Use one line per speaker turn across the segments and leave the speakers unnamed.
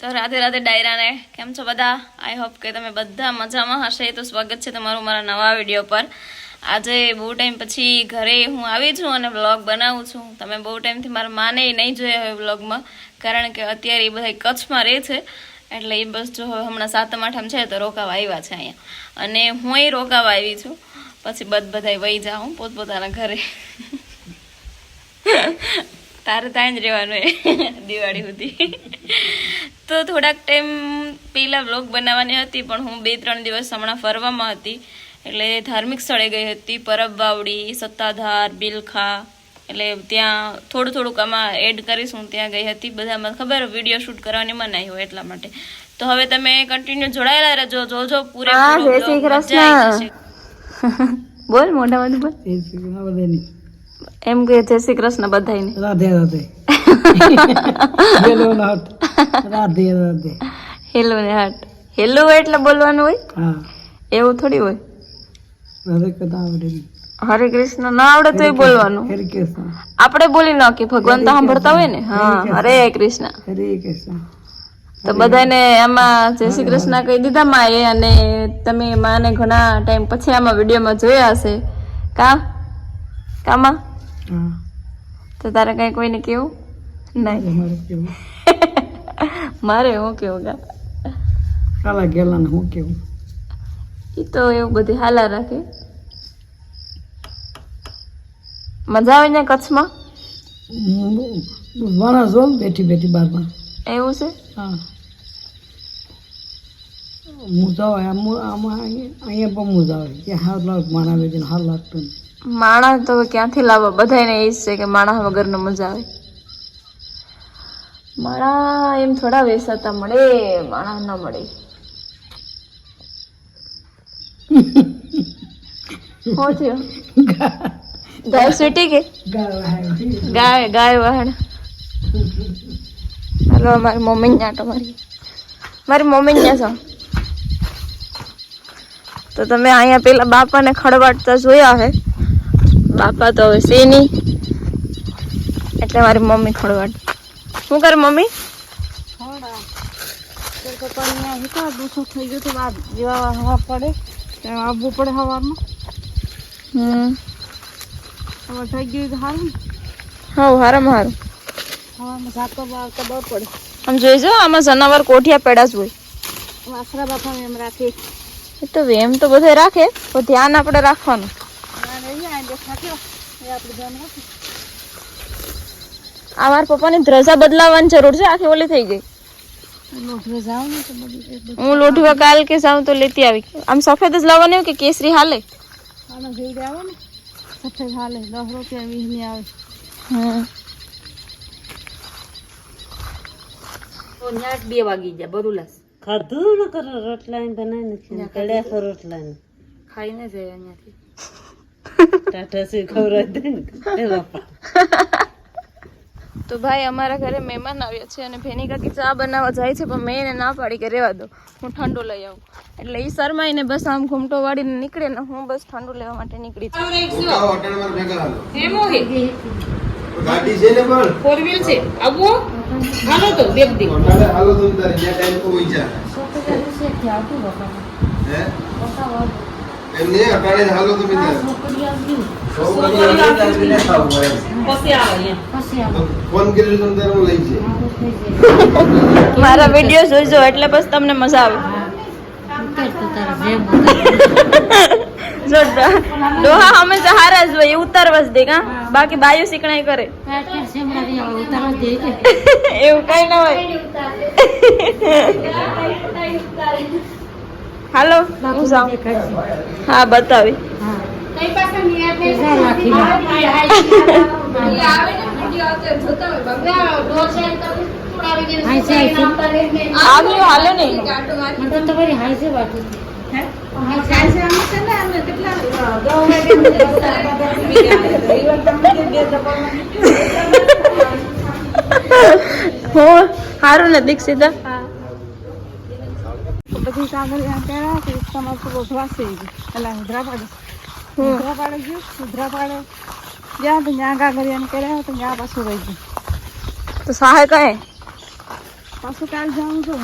તો રાધે રાધે ડાયરાને, કેમ છો બધા? આઈ હોપ કે તમે બધા મજામાં હશે. તો સ્વાગત છે તમારું મારા નવા વીડિયો પર. આજે બહુ ટાઈમ પછી ઘરે હું આવી છું અને વ્લોગ બનાવું છું. તમે બહુ ટાઈમથી મારા માને નહીં જોયા હોય વ્લોગમાં, કારણ કે અત્યારે એ બધા કચ્છમાં રહે છે. એટલે એ બસ જો હમણાં સાતમ આઠમ છે, તો રોકાવા આવ્યા છે અહીંયા. અને હું એ રોકાવા આવી છું. પછી બધ બધાય વહી જાઉં પોતપોતાના ઘરે. તારે ત્યાં જ રહેવાનું એ, દિવાળી સુધી. તો થોડાક ટાઈમ પહેલાં વ્લોગ બનાવવાની હતી પણ હું બે ત્રણ દિવસ હમણાં ફરવામાં હતી. એટલે ધાર્મિક સ્થળે ગઈ હતી પરબ વાવડી સત્તાધાર બિલખા. એટલે ત્યાં થોડું થોડુંક આમાં એડ કરીશ હું ત્યાં ગઈ હતી. બધામાં ખબર વીડિયો શૂટ કરવાની મનાઈ હોય એટલા માટે. તો હવે તમે કન્ટિન્યુ જોડાયેલા રહેજો જોજો પૂરે.
બોલ મોઢા બોલ. એમ કે જય શ્રી કૃષ્ણ બધાને
રાધે રાધે. હેલો નાટ. રાધે રાધે.
હેલો ને હાટ. હેલો એટલે બોલવાનું હોય?
હા.
એવું થોડી હોય?
હરે કદા આવડે
હરે કૃષ્ણ ના આવડે તોય બોલવાનું.
હરે કૃષ્ણ.
આપણે બોલી નાખીએ ભગવાન તો સાંભળતા હોય ને? હા હરે કૃષ્ણ.
હરે કૃષ્ણ.
તો બધાને આમાં જય શ્રી કૃષ્ણ કહી દીધા માએ એ અને તમે માને ઘણા ટાઈમ પછી આમાં વિડીયોમાં જોયા હશે. કા? કામાં? તો તારે કઈ કોઈને કેવું નહીં મારે હું કેવું ગા
કાલા ગેલા ને હું કેવું
એ તો એવું બધી હાલા રાખે મજા આવે ને કચ્છમાં
હું જો બેઠી બેઠી બારમાં
એવું છે
હા મુજા હોય આમ અહીંયા અહીંયા પણ મુજા હોય કે હાર લાગ માણા વેચીને હાર લાગતું નહીં
માણસ તો ક્યાંથી લાવવા? બધાને એ જ છે કે માણસ વગરનો મજા આવે. માણા એમ થોડા વેસાતા મળે માણસ ન મળે. શું થયું ગાય ગાય ગાય વાહણ. હાલો મારી મમ્મી ને આટો મારી મારી મમ્મી ને છો તો તમે અહીંયા પેલા બાપાને ખડવાડતા જોયા હે? બાપા તો હવે છે નહીં. એટલે મારી મમ્મી ખોડવાડ શું કરે મમ્મી?
પડે આવવું પડે સવારમાં
હમ.
હવે થઈ ગયું તો
હા હારામ હારું.
સવારમાં આવતા બહુ પડે
આમ જોઈજો આમાં જનાવર કોઠિયા પેડા જ હોય.
વાસરા બાપા એમ રાખે.
એ તો એમ તો બધે રાખે તો ધ્યાન આપણે રાખવાનું. આ મારા પપ્પાની ધ્રજા બદલાવવાની જરૂર છે આખી ઓલી થઈ ગઈ.
નોકરી જાવ ને તો બધું
હું લોઢવા કાલ કે જાઉં તો લેતી આવી. આમ સફેદ જ લાવવાની હોય કે કેસરી હાલે?
આના જેવડે આવે ને સફેદ હાલે દસ રૂપિયા વીસની આવે.
હમ.
બે વાગી ગયા બરુલાસ. ખાધું ન કરો રોટલા બનાવી નથી કડ્યા રોટલા
ખાઈને જાય અહીંયાથી
ટાટા સી ખવડાવી દે ને.
તો ભાઈ અમારા ઘરે મહેમાન આવ્યા છે અને ભેની કાકી ચા બનાવવા જાય છે પણ મેં એને ના પાડી કે રહેવા દો. હું ઠંડુ લઈ આવું. એટલે ઈ શરમાઈને બસ આમ ઘૂમટો વાળીને નીકળે ને હું બસ ઠંડુ લેવા માટે નીકળી છું
ગાડી છે ને પણ?
ફોર વ્હીલ છે. આવો. હાલો તો બે દી
હાલો તો તારે ટાઈમ તો હોય જા. હે? એમ નહીં અટાણે હાલો તમે
મારા વીડિયો જોઈજો એટલે બસ તમને મજા આવે. ડોહા હંમેશા હારા જ હોય ઉતારવા જ દે, કા? બાકી બાયુ શીખણાઈ કરે. એવું કઈ ના હોય. હાલો હું જાઉં હા બતાવી આવ્યું હાલો નહીં હું સારું ને દીક્ષિતા
બધી કાગળિયા પહેરા કે તમારે તો વાસે એટલે હુધરા પાડે હુધરા પાડે ગયું હુધરા પાડે જ્યાં તો ત્યાં કાગળિયા કર્યા તો ત્યાં પાછું રહી ગયું
તો સહાય કહે પાછું કાલ જાઉં છું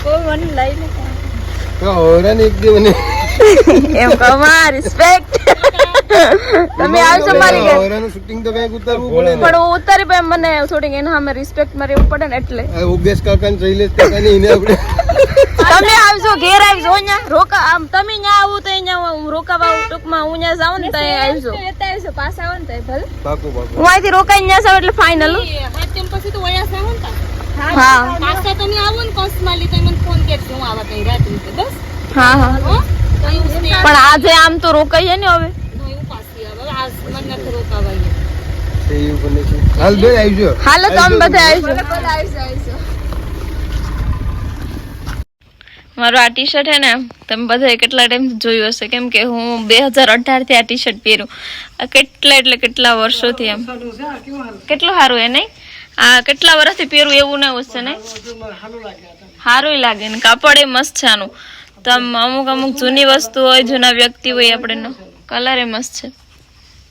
કોઈ મને લઈને
ઓરન એક દી મને
એમ કમા રિસ્પેક્ટ તમે આવશો મારી ઘરે.
ઓરન શૂટિંગ તો કંઈક ઉતારવું પડે ને.
પણ ઉતારી પણ મને થોડીક એના સામે રિસ્પેક્ટમાં રહેવું પડે ને એટલે.
ઉગેશ કાકા ને શૈલેષ કાકા ને એને આપણે
તમે આવશો ઘેર આવશો અહીંયા રોકા આમ તમે અહીંયા આવું તો અહીંયા હું રોકાવા આવું ટૂંકમાં હું અહીંયા જાઉં ને ત્યાં આવશો આવશો પાસ આવો ને તો ભલે.
પાકું પાકું.
હું અહીંથી રોકાઈ અહીંયા જાઉં એટલે ફાઇનલ
પછી તો વયા જાઉં ને
હા.
પાછા તમે આવો ને કોસમાલી તો મને ફોન કરજો હું આવા કઈ રાત્રિ બસ.
હા હા. પણ આજે આમ તો રોકાઈએ ને હવે.
મને નથી રોકાવાય
એવું બને છે. હાલ ભાઈ આવજો.
હાલો તો બધા આવીશું મારું આ ટી શર્ટ હે ને તમે બધાએ કેટલા ટાઈમ જોયું હશે? કેમ કે હું બે હજાર અઢારથી આ ટી શર્ટ પહેરું. આ કેટલા એટલે કેટલા વર્ષોથી એમ. કેટલું સારું એ નહીં? આ કેટલા વર્ષથી પહેરું એવું ના હશે છે ને સારું લાગે ને કાપડ એ મસ્ત છે આનું. તો આમ અમુક અમુક જૂની વસ્તુ હોય જૂના વ્યક્તિ હોય આપણે કલર એ મસ્ત છે.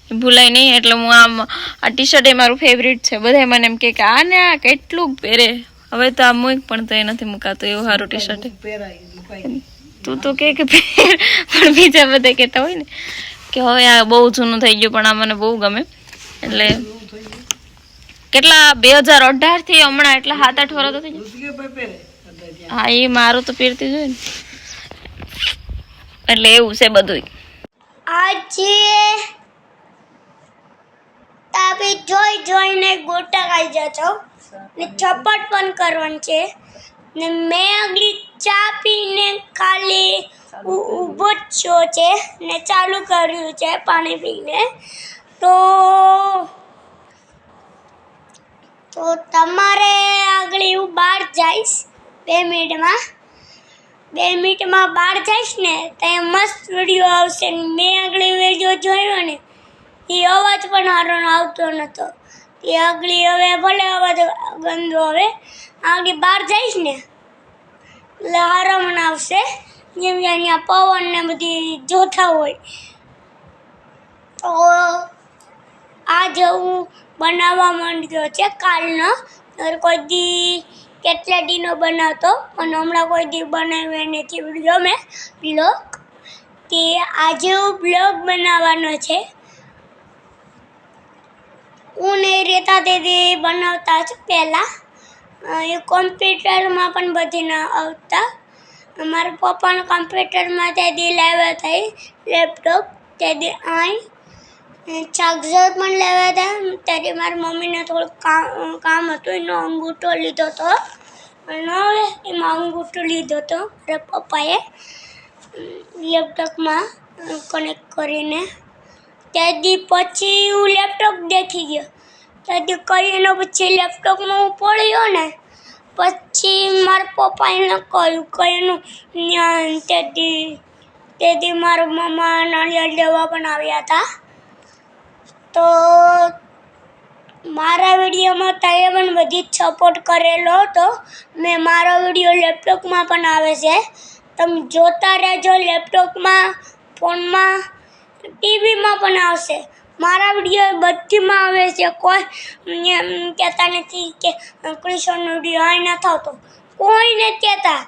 ભૂલાય નહીં એટલે હું આમ આ ટી શર્ટ એ મારું ફેવરિટ છે. બધા મને એમ કે આ ને આ કેટલું પહેરે? હવે તો આ મૂક પણ તો એ નથી મુકાતું એવું સારું ટી શર્ટ તું તો કે કે પહેર પણ બીજા બધા કહેતા હોય ને કે હવે આ બહુ જૂનું થઈ ગયું પણ આ મને બહુ ગમે. એટલે કેટલા બે હજાર અઢારથી હમણાં એટલા સાત આઠ વર્ષ તો થઈ ગયા. હા એ મારું તો પહેરતી જ હોય ને. એટલે એવું છે બધું
આજે તમે જોઈ જોઈને ગોટા ખાઈ જશો ને ચપટ પણ કરવાનું છે. ને મેં આગળ ચા પીને ખાલી ઊભો છો છે. ને ચાલુ કર્યું છે પાણી પીને. તો તો તમારે આગળ હું બહાર જઈશ બે મિનિટમાં. બે મિનિટમાં બહાર જઈશ ને તો મસ્ત વીડિયો આવશે. મેં આગળ વીડિયો જોયો ને એ અવાજ પણ સારો આવતો નહોતો એ આગળ હવે ભલે અવાજ ગંદો હવે આગળ બહાર જઈશ ને, એટલે હારો મને આવશે. જેમ કે અહીંયા પવન ને બધી જોતા હોય. તો આ જેવું બનાવવા માંડ્યો છે કાલનો. કોઈ દી કેટલા દીનો બનાવતો, પણ હમણાં કોઈ દી બનાવ્યો નથી. વીડિયો મેં બ્લોગ. તે આજે હું બ્લોગ બનાવવાનો છે. નહીં રહેતા તેથી બનાવતા જ પહેલાં. એ કોમ્પ્યુટરમાં પણ બધી ન આવતા. મારા પપ્પાને કોમ્પ્યુટરમાં તેથી લાવ્યા હતા લેપટોપ તેથી અહીં ચાર્જર પણ લેવા હતા. ત્યારે મારી મમ્મીને થોડુંક કામ કામ હતું. એનો અંગૂઠો લીધો હતો. અને એમાં અંગૂઠો લીધો હતો મારા પપ્પાએ. લેપટોપમાં કનેક્ટ કરીને. ત્યાંથી પછી હું લેપટોપ દેખી ગયો. ત્યાંથી કરીને પછી લેપટોપમાં હું પડ્યો ને, પછી મારા પપ્પાએ કહ્યું. કહીનું ત્યાં ત્યાંથી તેથી મારા મમ્મા નાળિયેર લેવા પણ આવ્યા હતા. તો મારા વિડીયોમાં તમે પણ બધી જ સપોર્ટ કરેલો હતો. મેં મારો વીડિયો લેપટોપમાં પણ આવે છે. તમે જોતા રહેજો લેપટોપમાં ફોનમાં. ટીવીમાં પણ આવશે. મારા વીડિયો બધીમાં આવે છે. કોઈ કહેતા નથી કે કૃષ્ણનો વીડિયો આ નથી આવતો કોઈને કહેતા.